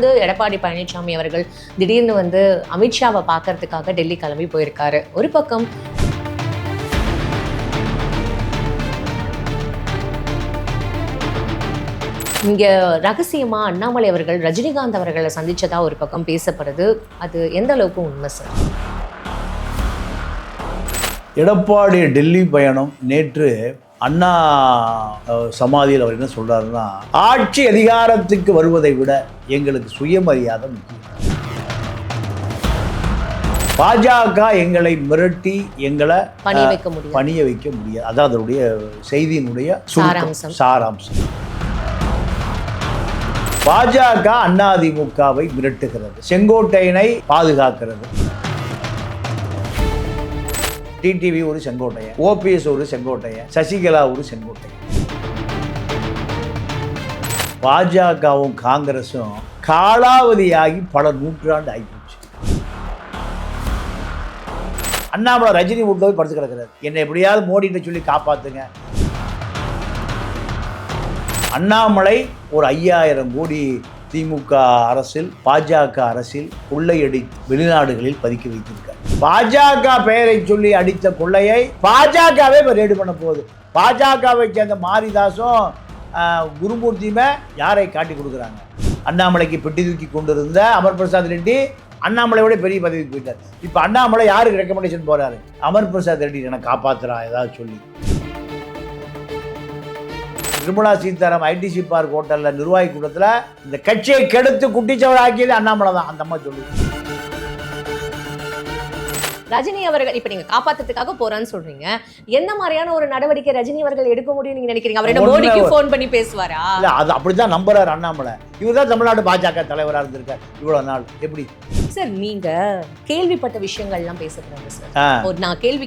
வந்து எடப்பாடி பழனிசாமி அவர்கள் திடீர்னு வந்து அமித்ஷாவை பார்க்கறதுக்காக டெல்லி கிளம்பி போயிருக்காரு. ஒரு பக்கம் இங்க ரகசியமா அண்ணாமலை அவர்கள் ரஜினிகாந்த் அவர்களை சந்திச்சதா ஒரு பக்கம் பேசப்படுது. அது எந்த அளவுக்கு உண்மை சார்? எடப்பாடி டெல்லி பயணம் நேற்று அண்ணா சமாதியில் அவர் என்ன சொல்றாருன்னா ஆட்சி அதிகாரத்துக்கு வருவதை விட எங்களுக்கு சுயமரியாதை முக்கியம். பாஜக எங்களை மிரட்டி எங்களை பணி வைக்க முடியும் பணிய வைக்க முடியாது. அதான் அதனுடைய செய்தியினுடைய சாராம்சம். சாராம்சம். பாஜக அதிமுகவை மிரட்டுகிறது. செங்கோட்டையனை பாதுகாக்கிறது. டிடிவி ஒரு செங்கோட்டையன் ஓபிஎஸ் ஒரு செங்கோட்டையன் சசிகலா ஒரு செங்கோட்டையன் பாஜகவும் காங்கிரஸும் காலாவதியாகி பல நூற்றாண்டு ஆகிப்போச்சு அண்ணாமலை ரஜினி வீட்டில் போய் படுத்து கிடக்கிறார். என்னை எப்படியாவது மோடிட்ட சொல்லி காப்பாத்துங்க. அண்ணாமலை ஒரு ஐயாயிரம் கோடி திமுக அரசில் பாஜக அரசில் கொள்ளையடி வெளிநாடுகளில் பதுக்கி வைத்திருக்கார். பாஜக பெயரை சொல்லி அடித்த கொள்ளையை பாஜகவே இப்போ ரேடு பண்ண போகுது. பாஜகவை சேர்ந்த மாரிதாசும் குருமூர்த்தியுமே யாரை காட்டி கொடுக்குறாங்க? அண்ணாமலைக்கு பெட்டி தூக்கி கொண்டிருந்த அமர் பிரசாத் ரெட்டி அண்ணாமலையோட பெரிய பதவிக்கு போயிட்டார். இப்போ அண்ணாமலை யாருக்கு ரெக்கமெண்டேஷன் போறாரு? அமர் பிரசாத் ரெட்டி என்னை காப்பாற்றுறா ஏதாவது சொல்லி. நிர்மலா சீதாராம் ஐடிசி பார்க் ஹோட்டல்ல நிர்வாகி கூட்டத்தில் இந்த கட்சியை கெடுத்து குட்டிச்சவர் ஆக்கியது அண்ணாமலை தான். அந்த அம்மா சொல்லுது. ரஜினி அவர்கள் இப்ப நீங்க காப்பாத்துறதுக்காக போறான்னு சொல்றீங்க. என்ன மாதிரியான ஒரு நடவடிக்கை ரஜினி அவர்கள் எடுக்க முடியும் நீங்க நினைக்கிறீங்க? அவர் என்ன ஒண்ணு- மோடிக்கு ஃபோன் பண்ணி பேசுவாரா? இல்ல அது அப்படிதான் நம்புறாரு அண்ணாமலை. இவர் தான் தமிழ்நாடு பாஜக தலைவராக இருந்திருக்கார் இவ்வளவு நாள். எப்படி? சார் நீங்க கேள்விப்பட்ட விஷயங்கள் எல்லாம் பேசக்கூடாது சார். நான் கேள்வி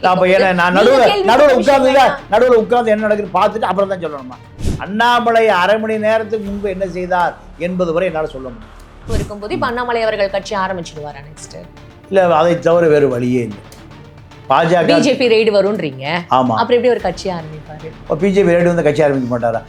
நான் நடுவில் நடுவில் உட்கார்ந்து நடுவில் உட்கார்ந்து என்ன நடக்குது பார்த்துட்டு அப்புறம் தான் சொல்லணுமா? அண்ணாமலை அரை மணி நேரத்துக்கு முன்பு என்ன செய்தார் என்பது வரை என்னால் சொல்ல முடியும். இருக்கும்போது இப்ப அண்ணாமலை அவர்கள் கட்சி ஆரம்பிச்சிடுவாரா நெக்ஸ்ட் இல்லை அதை தவிர வேறு வழியே இல்லை. பாஜக பிஜேபி ரெய்டு வரும்ன்றீங்க. ஆமா. அப்புறம் எப்படி ஒரு கட்சி ஆரம்பிப்பாரு? பிஜேபி ரெடி வந்து கட்சி ஆரம்பிக்க மாட்டாரா?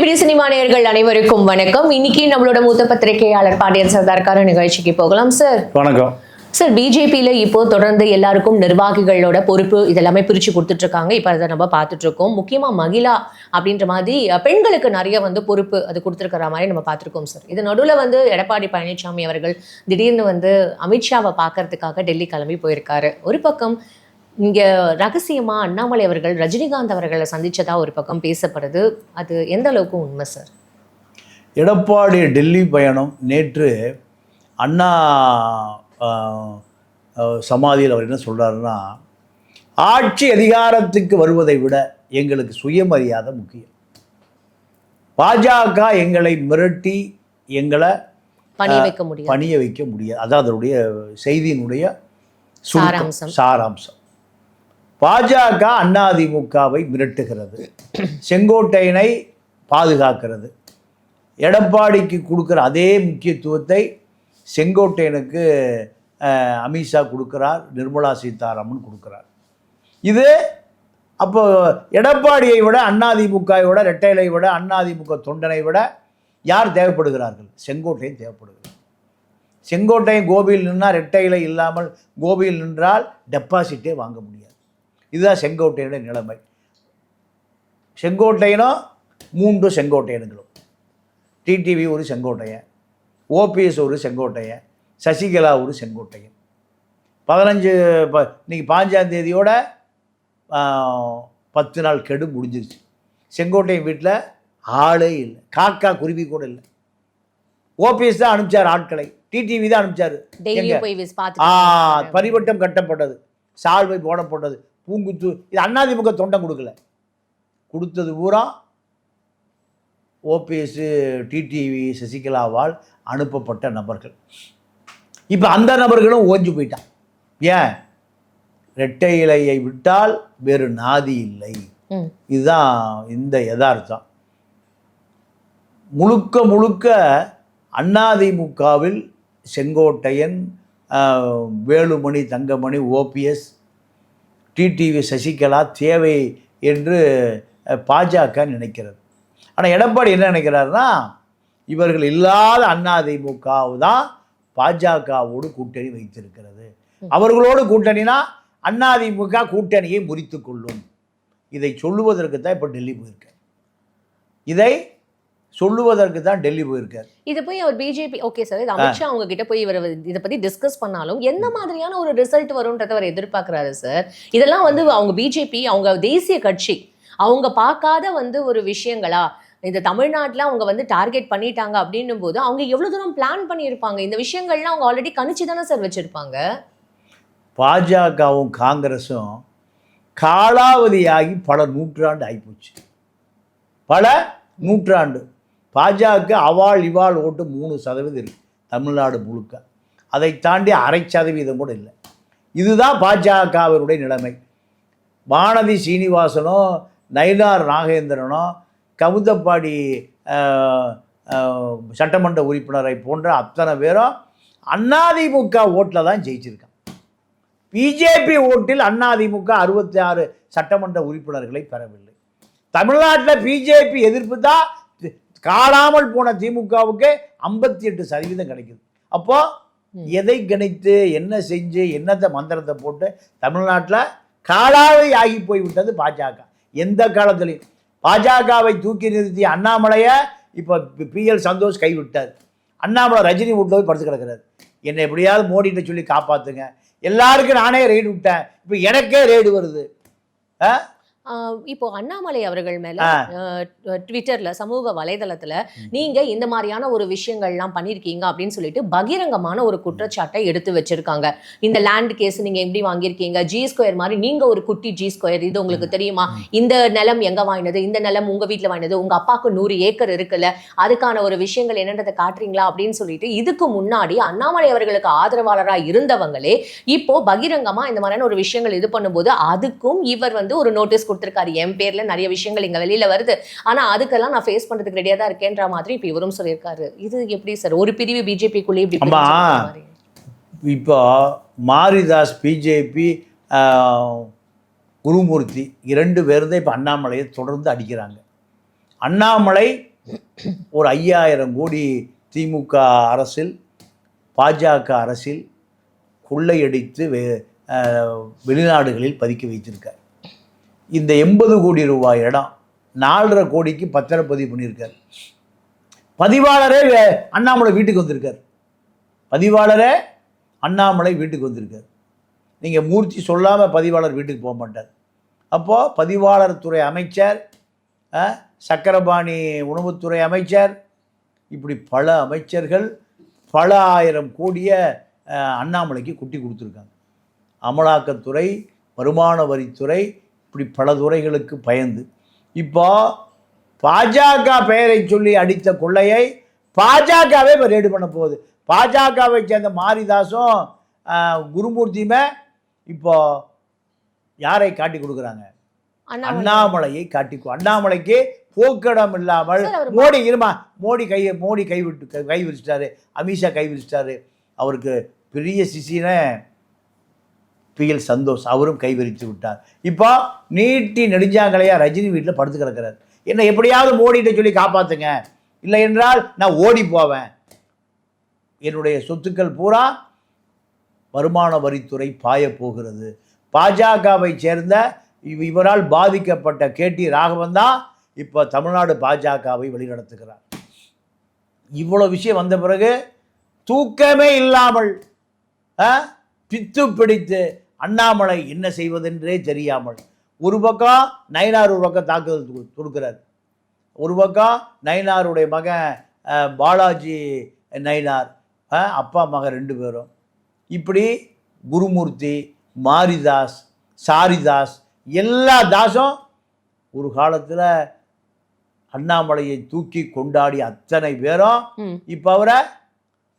பிபிடி சினிமா நேயர்கள் அனைவருக்கும் வணக்கம். இன்னைக்கு நம்மளோட மூத்த பத்திரிகையாளர் பாண்டியன் சர்தார்கார நிகழ்ச்சிக்கு போகலாம் சார் வணக்கம். சார் பிஜேபியில் இப்போ தொடர்ந்து எல்லாருக்கும் நிர்வாகிகளோட பொறுப்பு இதெல்லாமே பிரித்து கொடுத்துட்டு இருக்காங்க இப்போ அதை நம்ம பார்த்துட்டு இருக்கோம் முக்கியமாக மகிழா அப்படின்ற மாதிரி பெண்களுக்கு நிறைய வந்து பொறுப்பு அது கொடுத்துருக்கிற மாதிரி நம்ம பார்த்துருக்கோம் சார் இது நடுவில் வந்து எடப்பாடி பழனிசாமி அவர்கள் திடீர்னு வந்து அமித்ஷாவை பார்க்கறதுக்காக டெல்லி கிளம்பி போயிருக்காரு. ஒரு பக்கம் இங்கே ரகசியமாக அண்ணாமலை அவர்கள் ரஜினிகாந்த் அவர்களை சந்திச்சதா ஒரு பக்கம் பேசப்படுது. அது எந்த அளவுக்கு உண்மை சார் எடப்பாடி டெல்லி பயணம் நேற்று அண்ணா சமாதியில் அவர் என்ன சொல்றாருன்னா ஆட்சி அதிகாரத்துக்கு வருவதை விட எங்களுக்கு சுயமரியாதை முக்கியம். பாஜக எங்களை மிரட்டி எங்களை பணி வைக்க முடியும் பணிய வைக்க முடியாது. அதான் அதனுடைய செய்தியினுடைய சாராம்சம். சாராம்சம். பாஜக அதிமுகவை மிரட்டுகிறது. செங்கோட்டையனை பாதுகாக்கிறது. எடப்பாடிக்கு கொடுக்குற அதே முக்கியத்துவத்தை செங்கோட்டையனுக்கு அமித்ஷா கொடுக்குறார் நிர்மலா சீதாராமன் கொடுக்குறார். இது அப்போ எடப்பாடியை விட அண்ணாதிமுகவை விட ரெட்டையலை விட அண்ணாதிமுக தொண்டனை விட யார் தேவைப்படுகிறார்கள்? செங்கோட்டையன் தேவைப்படுகிறார். செங்கோட்டையன் கோபியில் நின்றால் ரெட்டையிலை இல்லாமல் கோபியில் நின்றால் டெபாசிட்டே வாங்க முடியாது. இதுதான் செங்கோட்டையனுடைய நிலைமை. செங்கோட்டையனோ மூன்று செங்கோட்டையனுங்களும் டிடிவி ஒரு செங்கோட்டையன் ஓபிஎஸ் ஒரு செங்கோட்டையன் சசிகலா ஒரு செங்கோட்டையன். பதினஞ்சு ப இன்னைக்கு பாஞ்சாம் தேதியோட பத்து நாள் கெடு முடிஞ்சிருச்சு. செங்கோட்டையன் வீட்டில் ஆளே இல்லை. காக்கா குருவி கூட இல்லை. ஓபிஎஸ் தான் அனுப்பிச்சார் ஆட்களை. டிடிவி தான் அனுப்பிச்சாரு. ஆ பரிவட்டம் கட்டப்பட்டது. சால்வை போடப்பட்டது. பூங்குத்து இது அண்ணாதிமுக தொண்டம் கொடுக்கல. கொடுத்தது பூரா ஓபிஎஸ் டிடிவி சசிகலாவால் அனுப்பப்பட்ட நபர்கள். இப்போ அந்த நபர்களும் ஓஞ்சு போயிட்டான் ஏன்? ரெட்டை இலையை விட்டால் வேறு நாதி இல்லை. இதுதான் இந்த யதார்த்தம். முழுக்க முழுக்க அதிமுகவில் செங்கோட்டையன் வேலுமணி தங்கமணி ஓபிஎஸ் டிடிவி சசிகலா தேவை என்று பாஜக நினைக்கிறது. ஆனால் எடப்பாடி என்ன நினைக்கிறாருன்னா இவர்கள் இல்லாத அதிமுகவு தான் பாஜகவோடு கூட்டணி வைத்திருக்கிறது. அவர்களோடு கூட்டணினா அதிமுக கூட்டணியை முறித்து கொள்ளும். இதை சொல்லுவதற்கு தான் இப்போ டெல்லி போயிருக்கார். இதை சொல்லுவதற்கு தான் டெல்லி போயிருக்கார். இது போய் அவர் பிஜேபி ஓகே சார் இது அமித்ஷா அவங்க கிட்ட போய் இவர் இதை பத்தி டிஸ்கஸ் பண்ணாலும் என்ன மாதிரியான ஒரு ரிசல்ட் வரும்ன்றத அவர் எதிர்பார்க்கறாரு சார் இதெல்லாம் வந்து அவங்க பிஜேபி அவங்க தேசிய கட்சி அவங்க பார்க்காத வந்து ஒரு விஷயங்களா? இந்த தமிழ்நாட்டுல அவங்க வந்து டார்கெட் பண்ணிட்டாங்க அப்படின்னும் போது அவங்க எவ்வளவு தூரம் பிளான் பண்ணியிருப்பாங்க? இந்த விஷயங்கள்லாம் அவங்க ஆல்ரெடி கணிச்சு தானே சார் வச்சிருப்பாங்க? பாஜகவும் காங்கிரஸும் காலாவதியாகி பல நூற்றாண்டு ஆகிப்போச்சு பல நூற்றாண்டு. பாஜக அவாள் இவாள் ஓட்டு மூணு சதவீதம் தமிழ்நாடு முழுக்க. அதை தாண்டி அரை சதவீதம் கூட இல்லை. இதுதான் பாஜகவினுடைய நிலைமை. வானதி சீனிவாசனோ நயினார் நாகேந்திரனோ கவுந்தப்பாடி சட்டமன்ற உறுப்பினரை போன்ற அத்தனை பேரும் அதிமுக ஓட்டில் தான் ஜெயிச்சிருக்கான் பிஜேபி ஓட்டில் அதிமுக அறுபத்தி ஆறு சட்டமன்ற உறுப்பினர்களை பெறவில்லை. தமிழ்நாட்டில் பிஜேபி எதிர்ப்பு தான் காணாமல் போன திமுகவுக்கு ஐம்பத்தி எட்டு சதவீதம் கிடைக்குது. அப்போ. எதை கணித்து என்ன செஞ்சு என்னத்தை மந்திரத்தை போட்டு தமிழ்நாட்டில் காலாவதி ஆகி போய் விட்டது பாஜக. எந்த காலத்திலையும். பாஜகவை தூக்கி நிறுத்திய அண்ணாமலையை இப்போ பிஎல் சந்தோஷ் கைவிட்டார். அண்ணாமலை ரஜினி வீட்டில் போய் படுத்து கிடக்கிறார். என்னை எப்படியாவது மோடிட்ட சொல்லி காப்பாற்றுங்க எல்லாருக்கும் நானே ரெய்டு விட்டேன். இப்போ எனக்கே ரெய்டு வருது. ஆ? இப்போ அண்ணாமலை அவர்கள் மேல ட்விட்டர்ல சமூக வலைதளத்துல நீங்க இந்த மாதிரியான ஒரு விஷயங்கள்லாம் பண்ணிருக்கீங்க அப்படின்னு சொல்லிட்டு பகிரங்கமான ஒரு குற்றச்சாட்டை எடுத்து வச்சிருக்காங்க. இந்த லேண்ட் கேஸ் நீங்க எப்படி வாங்கியிருக்கீங்க? ஜி ஸ்கொயர் மாதிரி நீங்க ஒரு குட்டி ஜி ஸ்கொயர் இது உங்களுக்கு தெரியுமா? இந்த நிலம் எங்க வாங்கினது? இந்த நிலம் உங்க வீட்ல வாங்கினது? உங்க அப்பாவுக்கு நூறு ஏக்கர் இருக்குல்ல அதுக்கான ஒரு விஷயங்கள் என்னன்றதை காட்டுறீங்களா அப்படின்னு சொல்லிட்டு இதுக்கு முன்னாடி அண்ணாமலை அவர்களுக்கு ஆதரவாளரா இருந்தவங்களே இப்போ பகிரங்கமா இந்த மாதிரியான ஒரு விஷயங்கள் இது பண்ணும்போது அதுக்கும் இவர் வந்து ஒரு நோட்டீஸ் கொடுத்திருக்காரு. என் பேர்ல நிறைய விஷயங்கள் இங்க வெளியில வருது. ஆனா அதுக்கெல்லாம் நான் ஃபேஸ் பண்றதுக்கு ரெடியா தான் இருக்கேன்ற மாதிரி இப்ப இவரும் சொல்லியிருக்காரு. இது எப்படி சார் ஒரு பிரிவு பிஜேபிக்குள்ளே இப்படி. இப்போ மாரிதாஸ் பிஜேபி குருமூர்த்தி இரண்டு பேரும் தான் இப்போ அண்ணாமலையை தொடர்ந்து அடிக்கிறாங்க. அண்ணாமலை ஒரு ஐயாயிரம் கோடி திமுக அரசில் பாஜக அரசில் கொள்ளையடித்து வெளிநாடுகளில் பதுக்கி வைத்திருக்கார். இந்த எண்பது கோடி ரூபாய் இடம் நாலரை கோடிக்கு பத்திரப்பதிவு பண்ணியிருக்கார். பதிவாளரே அண்ணாமலை வீட்டுக்கு வந்திருக்கார். பதிவாளரே அண்ணாமலை வீட்டுக்கு வந்திருக்கார். நீங்கள் மூர்த்தி சொல்லாமல் பதிவாளர் வீட்டுக்கு போக மாட்டார். அப்போது பதிவாளர் துறை அமைச்சர் சக்கரபாணி உணவுத்துறை அமைச்சர் இப்படி பல அமைச்சர்கள் பல ஆயிரம் கோடியை அண்ணாமலைக்கு குட்டி கொடுத்துருக்காங்க. அமலாக்கத்துறை வருமான வரித்துறை இப்படி பல துறைகளுக்கு பயந்து இப்போ பாஜக பெயரை சொல்லி அடித்த கொள்ளையை பாஜகவே இப்போ ரேடு பண்ண போகுது. பாஜகவை சேர்ந்த மாரிதாசும் குருமூர்த்தியுமே இப்போ யாரை காட்டி கொடுக்குறாங்க? அண்ணாமலை. அண்ணாமலையை காட்டி அண்ணாமலைக்கு போக்கிடம் இல்லாமல் மோடி இருமா மோடி கை மோடி கைவிட்டு கை- கை விரிச்சிட்டாரு அமித்ஷா கை விரிச்சிட்டாரு அவருக்கு பெரிய சிசின பிஎல் சந்தோஷ் அவரும் கைவிரித்து விட்டார். இப்போ நீட்டி நெடுஞ்சாங்கலையா ரஜினி வீட்டில் படுத்து கிடக்கிறார். என்ன எப்படியாவது மோடிகிட்ட சொல்லி காப்பாற்றுங்க இல்லை என்றால் நான் ஓடி போவேன். என்னுடைய சொத்துக்கள் பூரா வருமான வரித்துறை பாயப் போகிறது. பாஜகவை சேர்ந்த இவரால் பாதிக்கப்பட்ட கேடி ராகவன் தான் இப்போ தமிழ்நாடு பாஜகவை வழிநடத்துகிறார். இவ்வளோ விஷயம் வந்த பிறகு தூக்கமே இல்லாமல் பித்து பிடித்து அண்ணாமலை என்ன செய்வதென்றே தெரியாமல் ஒரு பக்கம் நயினார் ஒரு பக்கம் தாக்குதல் தொடு- தொடுக்கிறார் ஒரு பக்கம் நயினாருடைய மகன் பாலாஜி நயினார் அப்பா மகன் ரெண்டு பேரும் இப்படி குருமூர்த்தி மாரிதாஸ் சாரிதாஸ் எல்லா தாஸும் ஒரு காலத்தில் அண்ணாமலையை தூக்கி கொண்டாடி அத்தனை பேரும். இப்போ அவரை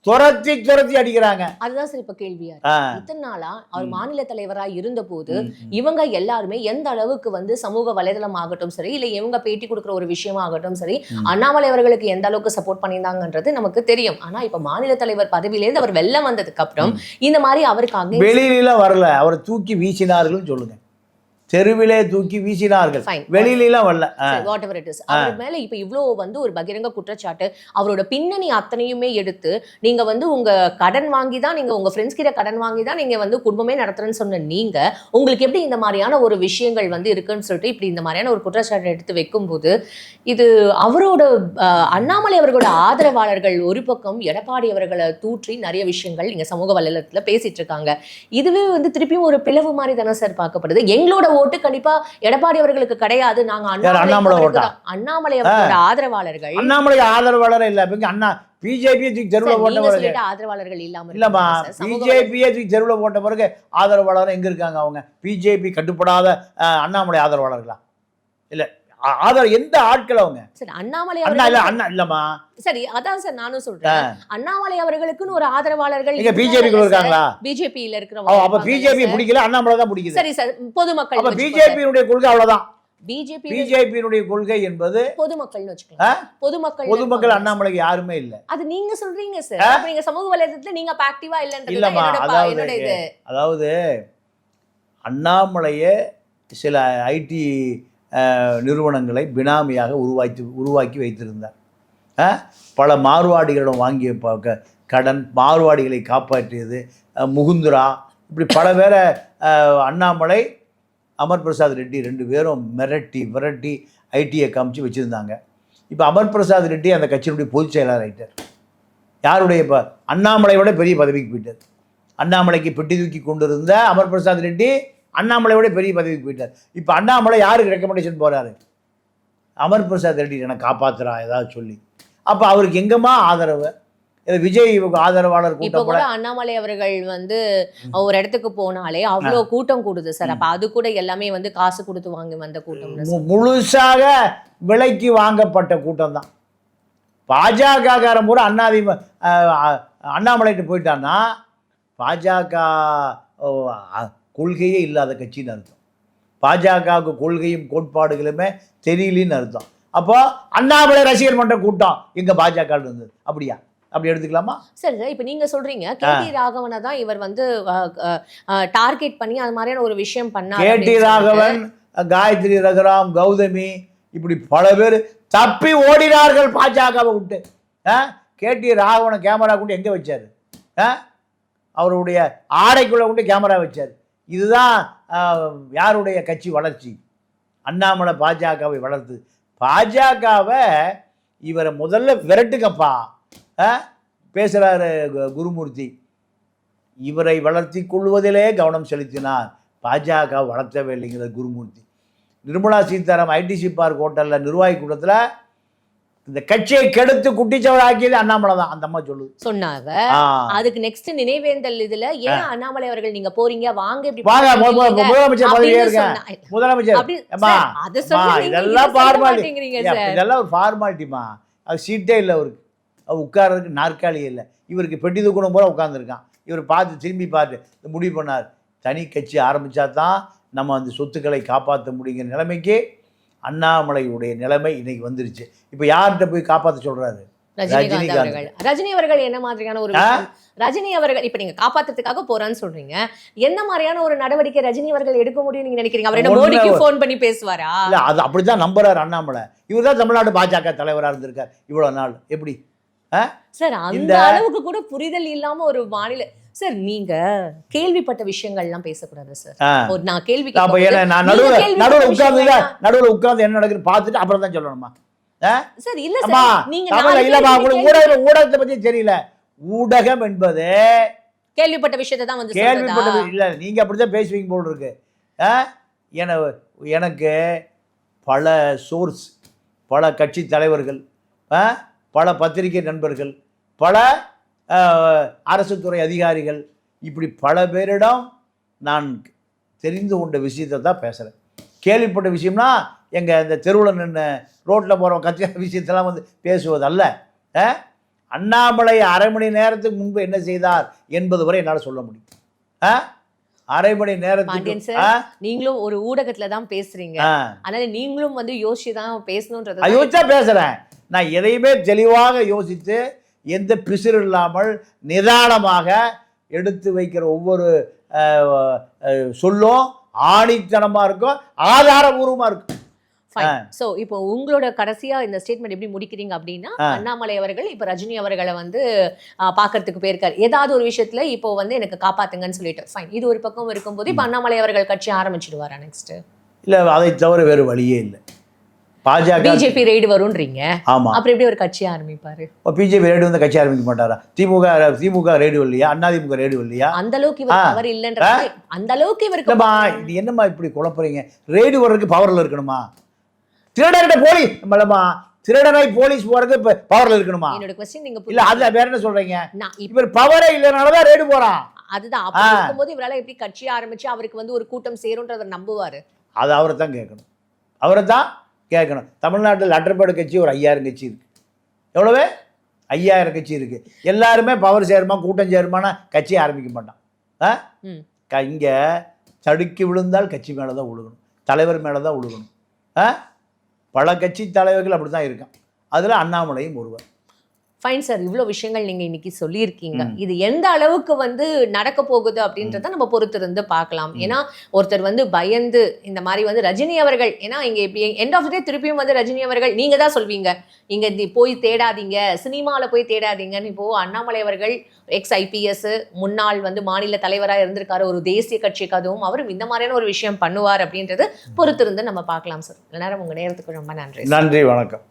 துரத்தி துரத்தி அடிக்கிறாங்க அதுதான் சார் இப்ப கேள்வியா. இத்தனை நாளா அவர். மாநில தலைவரா இருந்த போது. இவங்க எல்லாருமே எந்த அளவுக்கு வந்து சமூக வலைதளம் ஆகட்டும் சரி இல்ல இவங்க பேட்டி கொடுக்குற ஒரு விஷயமா ஆகட்டும் சரி. அண்ணாமலை அவர்களுக்கு எந்த அளவுக்கு சப்போர்ட் பண்ணியிருந்தாங்கன்றது நமக்கு தெரியும் ஆனா இப்ப மாநில தலைவர் பதவியிலேருந்து அவர் வெள்ளம் வந்ததுக்கு அப்புறம் இந்த மாதிரி அவருக்கு வெளியில வரல அவரை தூக்கி வீசினார்கள் சொல்லுங்க தெருவிலே தூக்கி வீசினார்கள். வெளியிலாம் வரல. சரி, whatever it is. அவர் மேல இப்ப இவ்ளோ வந்து ஒரு பகிரங்க குற்றச்சாட்டு. அவரோட பின்னணி அத்தனையுமே எடுத்து நீங்க வந்து உங்க கடன் வாங்கி தான் நீங்க உங்க ஃப்ரெண்ட்ஸ் கிட்ட கடன் வாங்கி தான் நீங்க வந்து குடும்பமே நடத்துறேன்னு சொன்ன நீங்க உங்களுக்கு எப்படி இந்த மாதிரியான ஒரு விஷயங்கள் வந்து இருக்குன்னு சொல்லிட்டு இப்படி இந்த மாதிரியான ஒரு குற்றச்சாட்டு எடுத்து வைக்கும்போது இது அவரோட அண்ணாமலை அவர்களோட ஆதரவாளர்கள் ஒரு பக்கம் எடப்பாடி அவர்களை தூற்றி நிறைய விஷயங்கள் நீங்க சமூக வலைதளத்துல பேசிட்டு இருக்காங்க. இதுவே வந்து திருப்பியும் ஒரு பிளவு மாதிரி தானே சார் பார்க்கப்படுது. எங்களோட ஓட்டு கண்டிப்பா எடப்பாடி அவர்களுக்கு கிடையாது. நாங்க அண்ணாமலை அண்ணாமலை ஓட்டா? அவர்களோட ஆதரவாளர்கள். அண்ணாமலை ஆதரவாளர் இல்ல. அண்ணா பிஜேபி தூக்கி தெருவில் போட்ட பிறகு ஆதரவாளர்கள் இல்லாம இல்லம்மா பிஜேபியே தூக்கி தெருவில் போட்ட பிறகு ஆதரவாளர் எங்க இருக்காங்க அவங்க? பிஜேபி கட்டுப்படாத அண்ணாமலை ஆதரவாளர்களா? இல்ல. ஆ- ஆதரவு எந்த ஆட்கள் அவங்க? சரி அண்ணாமலை அண்ணா இல்ல அண்ணா இல்லம்மா. சரி அதான் சார் நானும் சொல்றேன். அண்ணாமலை அவர்களுக்குன்னு ஒரு ஆதரவாளர்கள் இங்க பிஜேபிக்குள்ள இருக்காங்களா? பிஜேபியில இருக்கிறவங்க அப்ப பிஜேபி பிடிக்கல அண்ணாமலை தான் பிடிக்குது. சரி சார் பொதுமக்கள் அப்ப பிஜேபியினுடைய கொள்கை அவ்வளவுதான். பிஜேபி பிஜேபியினுடைய கொள்கை என்பது பொதுமக்கள்னு வச்சுக்கலாம் பொதுமக்கள் பொதுமக்கள் அண்ணாமலைக்கு யாருமே இல்ல. அது நீங்க சொல்றீங்க சார். நீங்க சமூக வலைதளத்துல நீங்க அப்ப ஆக்டிவா இல்லன்றது இல்லம்மா, அதாவது அதாவது அண்ணாமலையே சில ஐடி நிறுவனங்களை பினாமியாக உருவாக்கி உருவாக்கி வைத்திருந்தார். பல மார்வாடிகளிடம் வாங்கிய கடன் மார்வாடிகளை காப்பாற்றியது முகுந்துரா இப்படி பல பேரை அண்ணாமலை அமர் பிரசாத் ரெட்டி ரெண்டு பேரும் மிரட்டி விரட்டி ஐடியை காமிச்சு வச்சுருந்தாங்க. இப்போ அமர் பிரசாத் ரெட்டி அந்த கட்சியினுடைய பொதுச் செயலாளர் ஆகிட்டார் யாருடைய இப்போ அண்ணாமலையோட பெரிய பதவிக்கு போயிட்டார். அண்ணாமலைக்கு பெட்டி தூக்கி கொண்டிருந்த அமர் பிரசாத் ரெட்டி அண்ணாமலையோட பெரிய பதவிக்கு போயிட்டார். இப்போ அண்ணாமலை யாருக்கு ரெக்கமெண்டேஷன் போறாரு? அமர் பிரசாத் ரெட்டி என்னை காப்பாத்துறா ஏதாவது சொல்லி. அப்போ அவருக்கு எங்கம்மா ஆதரவு? விஜய் ஆதரவாளர் கூட்டம் கூட கூட அண்ணாமலை அவர்கள் வந்து ஒரு இடத்துக்கு போனாலே அவ்வளவு கூட்டம் கூடுது சார். அப்ப அது கூட எல்லாமே வந்து காசு கொடுத்து வாங்கி வந்த கூட்டம்னு மு- முழுசாக விலைக்கு வாங்கப்பட்ட கூட்டம் தான். பாஜகக்காரன் பூரா அண்ணாதி அண்ணாமலைட்டு போயிட்டான்னா பாஜக கொள்கையே இல்லாத கட்சின்னு அர்த்தம். பாஜகவுக்கு கொள்கையும் கோட்பாடுகளுமே தெரியலன்னு அர்த்தம். அப்போ அண்ணாமலை ரசிகர் மன்ற கூட்டம் எங்க பாஜக இருந்தது. அப்படியா? அப்படி எடுத்துக்கலாமா? சரி சார் இப்ப நீங்க சொல்றீங்க கே டி ராகவனை தான் இவர் வந்து டார்கெட் பண்ணி அது மாதிரியான ஒரு விஷயம் பண்ணாரு கே டி ராகவன் காயத்ரி ரகுராம் கௌதமி இப்படி பல பேர் தப்பி ஓடினார்கள் பாஜகவை விட்டு. கே டி ராகவனை கேமரா கொண்டு எங்கே வச்சார்? அவருடைய ஆடைக்குள்ளே கொண்டு கேமரா வச்சார். இதுதான் யாருடைய கட்சி வளர்ச்சி? அண்ணாமலை பாஜகவை வளர்த்து. பாஜகவை இவரை முதல்ல விரட்டுங்கப்பா. பேசுகிறாரு குருமூர்த்தி. இவரை வளர்த்தி கொள்வதிலே கவனம் செலுத்தினார். பாஜக வளர்த்தவே இல்லைங்கிறது குருமூர்த்தி. நிர்மலா சீதாராம் ஐடிசி பார்க் ஹோட்டலில் நிர்வாகி கூட்டத்தில் இந்த கட்சியை கெடுத்து குட்டிச்சவர் ஆக்கியது அண்ணாமலை தான். அந்த அம்மா சொல்லுது. சொன்னாங்க. அதுக்கு நெக்ஸ்ட் நினைவேந்தல் இதுல ஏன் அண்ணாமலை அவர்கள் நீங்க போறீங்க? வாங்க முதலமைச்சர் பதவியே இருக்க முதலமைச்சர். இதெல்லாம் சார். இதெல்லாம் ஒரு ஃபார்மாலிட்டிமா அது சீட்டே இல்லை அவருக்கு. அவர் உட்கார்றதுக்கு நாற்காலி இல்லை. இவருக்கு பெட்டி தூக்கணும் போல உட்காந்துருக்கான் இவர் பார்த்து திரும்பி பார்த்து முடிவு பண்ணார். தனி கட்சி ஆரம்பித்தா தான் நம்ம அந்த சொத்துக்களை காப்பாற்ற முடியுங்கிற நிலைமைக்கு அண்ணாமலையுடைய நிலைமை இன்னைக்கு வந்துருச்சு. இப்போ யார்கிட்ட போய் காப்பாற்ற சொல்றாரு? ரஜினிகாந்த். அவர்கள். ரஜினி அவர்கள் என்ன மாதிரியான ஒரு? ரஜினி அவர்கள் இப்ப நீங்க காப்பாத்துறதுக்காக போறான்னு சொல்றீங்க. என்ன மாதிரியான ஒரு நடவடிக்கை ரஜினி அவர்கள் எடுக்க முடியும் நீங்க நினைக்கிறீங்க? அவர் என்ன மோடிக்கு போன் பண்ணி பேசுவாரா? இல்லை அது அப்படிதான் நம்புறாரு அண்ணாமலை. இவர் தான் தமிழ்நாடு பாஜக தலைவராக இருந்திருக்கார் இவ்வளோ நாள். எப்படி? சார் அந்த அளவுக்கு கூட புரிதல் இல்லாம ஒரு மாநில சார் நீங்க கேள்விப்பட்ட விஷயங்கள் எல்லாம் பேசக்கூடாது சார் ஒரு நான் கேள்வி அப்போ நான் நடுவில் நடுவில் வேணா- நடுவில் உட்காந்து என்ன நடக்குது பார்த்துட்டு அப்புறம் தான் சொல்லணுமா சார் இல்ல சார் நீங்க இல்லப்பா உங்களுக்கு ஊடகம் ஊடகத்தை பத்தி தெரியல ஊடகம் என்பது கேள்விப்பட்ட விஷயத்தை தான் வந்து? கேள்விப்பட்டது இல்ல நீங்க அப்படிதான் பேசுவீங்க போல் இருக்கு? என எனக்கு பல சோர்ஸ் பல கட்சி தலைவர்கள்? பல பத்திரிகை நண்பர்கள் பல அரசு துறை அதிகாரிகள் இப்படி பல பேரிடம் நான் தெரிந்து கொண்ட விஷயத்தை தான் பேசுகிறேன் கேள்விப்பட்ட விஷயம்னா எங்கள் இந்த தெருவில் நின்று ரோட்டில் போகிறவங்க கட்சி விஷயத்தெல்லாம் வந்து பேசுவதல்ல ஆ? அண்ணாமலை அரை மணி நேரத்துக்கு முன்பு என்ன செய்தார் என்பது வரை என்னால் சொல்ல முடியும் ஆ? அரை மணி நேரத்துக்கு? நீங்களும் ஒரு ஊடகத்துல தான் பேசுறீங்க. அதனால நீங்களும் வந்து யோசிச்சு தான் பேசணுன்றது அது யோசிச்சா பேசுறேன் நான் எதையுமே தெளிவாக யோசித்து எந்த பிசிறு இல்லாமல் நிதானமாக எடுத்து வைக்கிற ஒவ்வொரு சொல்லும் ஆணித்தனமா இருக்கும் ஆதாரபூர்வமா இருக்கும். ஃபைன் சோ இப்போ உங்களோட கடைசியா இந்த ஸ்டேட்மெண்ட் எப்படி முடிக்கிறீங்க அப்படின்னா. அண்ணாமலை அவர்கள் இப்ப ரஜினி அவர்களை வந்து பார்க்கறதுக்கு போயிருக்காரு. ஏதாவது ஒரு விஷயத்துல இப்போ வந்து எனக்கு காப்பாத்துங்கன்னு சொல்லிட்டு. ஃபைன் இது ஒரு பக்கம் இருக்கும்போது இப்ப அண்ணாமலை அவர்கள் கட்சி ஆரம்பிச்சிடுவாரா நெக்ஸ்ட் இல்ல அதை தவிர வேறு வழியே இல்லை. பாஜக பிஜேபி ரெய்டு வரும்ன்றீங்க. ஆமா. அப்புறம் எப்படி ஒரு கட்சி ஆரம்பிப்பாரு? பிஜேபி ரேடு வந்து கட்சி ஆரம்பிக்க மாட்டாரா? திமுக திமுக ரேடியோ இல்லையா அதிமுக ரேடியோ இல்லையா அந்த அளவுக்கு இவர். பவர் இல்லைன்ற அந்த அளவுக்கு இவருக்கு இது என்னம்மா இப்படி குழப்புறீங்க? ரேடு வர்றதுக்கு பவர்ல இருக்கணுமா? திருடர்கிட்ட போலீஸ் நம்மளம்மா திருடனை போலீஸ் போறதுக்கு இப்ப பவர்ல இருக்கணுமா? என்னோட கொஸ்டின் நீங்க இல்ல அதுல வேற என்ன சொல்றீங்க? இப்ப இவர் பவரே இல்லைனாலதான் ரேடு போறான். அதுதான் அப்படி. இருக்கும்போது இவரால எப்படி கட்சி ஆரம்பிச்சு அவருக்கு வந்து ஒரு கூட்டம் சேரும்ன்றத நம்புவாரு. அது அவரை தான் கேட்கணும். அவரை தான் கேட்கணும். தமிழ்நாட்டில் லட்டர்பேடு கட்சி ஒரு ஐயாயிரம் கட்சி இருக்கு. எவ்வளவு? ஐயாயிரம் கட்சி இருக்கு. எல்லாருமே பவர் சேருமா கூட்டம் சேருமானா கட்சி ஆரம்பிக்க மாட்டான். ஆ. க- இங்க தடுக்கி விழுந்தால் கட்சி மேலே தான் விழுகணும் தலைவர் மேலே தான் விழுகணும் ஆ? பல கட்சி தலைவர்கள் அப்படி தான் இருக்கான். அதில் அண்ணாமலையும் ஒருவர். ஃபைன் சார் இவ்வளோ விஷயங்கள் நீங்க இன்னைக்கு சொல்லியிருக்கீங்க. இது எந்த அளவுக்கு வந்து நடக்க போகுது அப்படின்றத நம்ம பொறுத்திருந்து பார்க்கலாம். ஏன்னா ஒருத்தர் வந்து பயந்து இந்த மாதிரி வந்து ரஜினி அவர்கள் ஏன்னா இங்க இப்படி எண்ட் ஆஃப் டே திருப்பியும் வந்து ரஜினி அவர்கள் நீங்க தான் சொல்வீங்க. இங்க போய் தேடாதீங்க சினிமால போய் தேடாதீங்கன்னு இப்போ அண்ணாமலை அவர்கள் எக்ஸ் ஐபிஎஸ் முன்னாள் வந்து மாநில தலைவரா இருந்திருக்காரு ஒரு தேசிய கட்சிக்கு அதுவும் அவரும் இந்த மாதிரியான ஒரு விஷயம் பண்ணுவார் அப்படின்றது பொறுத்திருந்து நம்ம பார்க்கலாம் சார் நேரம் உங்க நேரத்துக்கு ரொம்ப நன்றி நன்றி வணக்கம்.